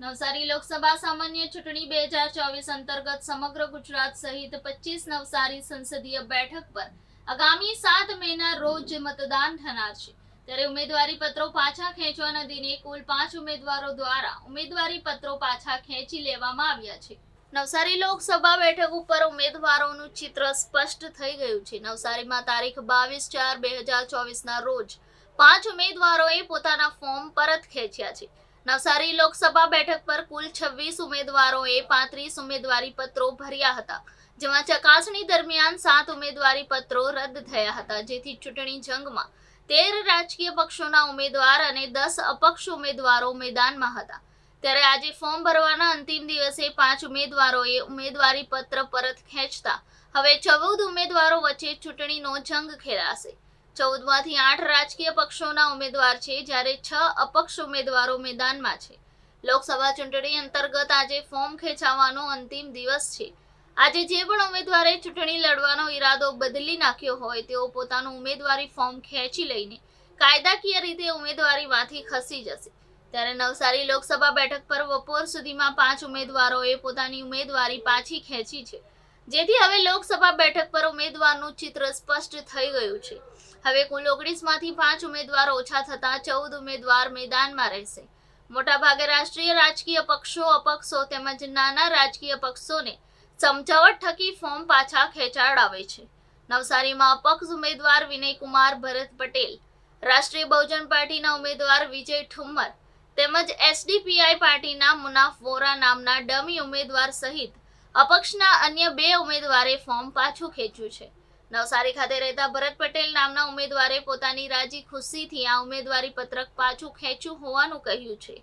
નવસારી લોકસભા સામાન્ય ચૂંટણી બે હજાર ચોવીસ અંતર્ગત સમગ્ર ગુજરાત સહિત પચીસ નવસારી સંસદીય બેઠક પર આગામી સાત મેના રોજ મતદાન થનાર છે. ત્યારે ઉમેદવારી પત્રો પાછા ખેંચવાના દિને કુલ પાંચ ઉમેદવારો દ્વારા ઉમેદવારી પત્રો પાછા ખેંચી લેવામાં આવ્યા છે. નવસારી લોકસભા બેઠક ઉપર ઉમેદવારોનું ચિત્ર સ્પષ્ટ થઈ ગયું છે. નવસારીમાં તારીખ બાવીસ ચાર બે હજાર ચોવીસના રોજ પાંચ ઉમેદવારોએ પોતાના ફોર્મ પરત ખેંચ્યા છે. નવસારી લોકસભા બેઠક પર કુલ છવ્વીસ ઉમેદવારોએ પાંત્રીસ ઉમેદવારી પત્રો ભર્યા હતા, જેમાં ચકાસણી દરમિયાન સાત ઉમેદવારી પત્રો રદ થયા હતા, જેથી ચૂંટણી જંગમાં તેર રાજકીય પક્ષોના ઉમેદવાર અને દસ અપક્ષ ઉમેદવારો મેદાનમાં હતા. ત્યારે આજે ફોર્મ ભરવાના અંતિમ દિવસે પાંચ ઉમેદવારોએ ઉમેદવારી પત્ર પરત ખેંચતા, હવે ચૌદ ઉમેદવારો વચ્ચે ચૂંટણીનો જંગ ખેલાશે. ચૌદમાંથી આઠ રાજકીય પક્ષોના ઉમેદવાર છે, જ્યારે છ અપક્ષ ઉમેદવારો મેદાનમાં છે. લોકસભા ચૂંટણી અંતર્ગત આજે ફોર્મ ખેંચાવવાનો અંતિમ દિવસ છે. આજે જે પણ ઉમેદવારે ચૂંટણી લડવાનો ઈરાદો બદલી નાખ્યો હોય, તેઓ પોતાનું ઉમેદવારી ફોર્મ ખેંચી લઈને કાયદાકીય રીતે ઉમેદવારીમાંથી ખસી જશે. ત્યારે નવસારી લોકસભા બેઠક પર બપોર સુધીમાં પાંચ ઉમેદવારોએ પોતાની ઉમેદવારી પાછી ખેંચી છે. જેથી હવે લોકસભા બેઠક પર ઉમેદવારનું ચિત્ર સ્પષ્ટ થઈ ગયું છે. હવે કુલ ઓગણીસમાંથી પાંચ ઉમેદવાર ઓછા થતા ચૌદ ઉમેદવાર મેદાનમાં રહેશે. મોટાભાગે રાષ્ટ્રીય રાજકીય પક્ષો અપક્ષો તેમજ નાના રાજકીય પક્ષોને સમજાવટ થકી ફોર્મ પાછા ખેંચાડાવે છે. નવસારીમાં અપક્ષ ઉમેદવાર વિનયકુમાર ભરત પટેલ, રાષ્ટ્રીય બહુજન પાર્ટીના ઉમેદવાર વિજય ઠુમ્મર તેમજ એસડીપીઆઈ પાર્ટીના મુનાફ વોરા નામના ડમી ઉમેદવાર સહિત અપક્ષના અન્ય બે ઉમેદવારે ફોર્મ પાછું ખેંચ્યું છે. નવસારી ખાતે રહેતા ભરત પટેલ નામના ઉમેદવારે પોતાની રાજી ખુશીથી આ ઉમેદવારી પત્રક પાછું ખેંચ્યું હોવાનું કહ્યું છે.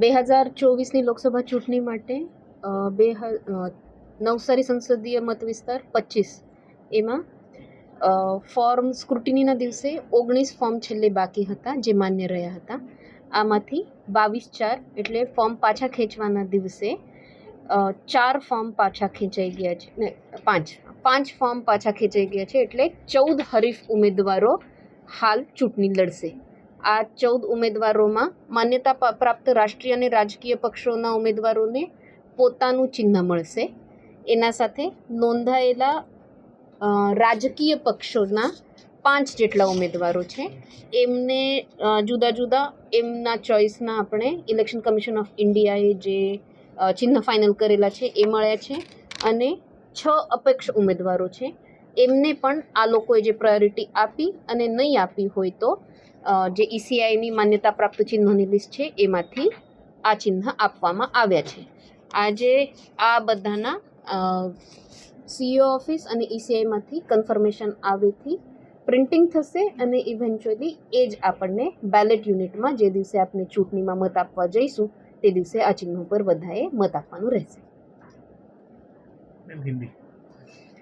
બે હજાર ચોવીસની લોકસભા ચૂંટણી માટે બે નવસારી સંસદીય મત વિસ્તાર પચીસ. એમાં ફોર્મ સ્ક્રુટિનીના દિવસે ઓગણીસ ફોર્મ છેલ્લે બાકી હતા, જે માન્ય રહ્યા હતા. આમાંથી બાવીસ ચાર એટલે ફોર્મ પાછા ખેંચવાના દિવસે ચાર ફોર્મ પાછા ખેંચાઈ ગયા છે. ને, પાંચ. પાંચ ફોર્મ પાછા ખેંચાઈ ગયા છે એટલે ચૌદ હરીફ ઉમેદવારો હાલ ચૂંટણી લડશે. આ ચૌદ ઉમેદવારોમાં માન્યતા પ્રાપ્ત રાષ્ટ્રીય અને રાજકીય પક્ષોના ઉમેદવારોને પોતાનું ચિહ્ન મળશે. એના સાથે નોંધાયેલા રાજકીય પક્ષોના પાંચ જેટલા ઉમેદવારો છે. એમને જુદા જુદા એમના ચોઇસના આપણે ઇલેક્શન કમિશન ઓફ ઇન્ડિયાએ જે ચિહ્ન ફાઇનલ કરેલા છે, એ મળ્યા છે અને છ અપેક્ષ ઉમેદવારો છે. એમને પણ આ લોકોએ જે પ્રાયોરિટી આપી અને નહીં આપી હોય તો જે ઈસીઆઈની માન્યતા પ્રાપ્ત ચિહ્નોની લિસ્ટ છે, એમાંથી આ ચિહ્ન આપવામાં આવ્યા છે. આજે આ બધાના સીઓ ઓફિસ અને ઈસીઆઈમાંથી કન્ફર્મેશન આવેથી પ્રિન્ટિંગ થશે અને ઇવેન્ચ્યુઅલી એ જ આપણને બેલેટ યુનિટમાં જે દિવસે આપણે ચૂંટણીમાં મત આપવા જઈશું તે દિવસે આ ચિહ્નો પર બધાએ મત આપવાનું રહેશે. હિન્દી.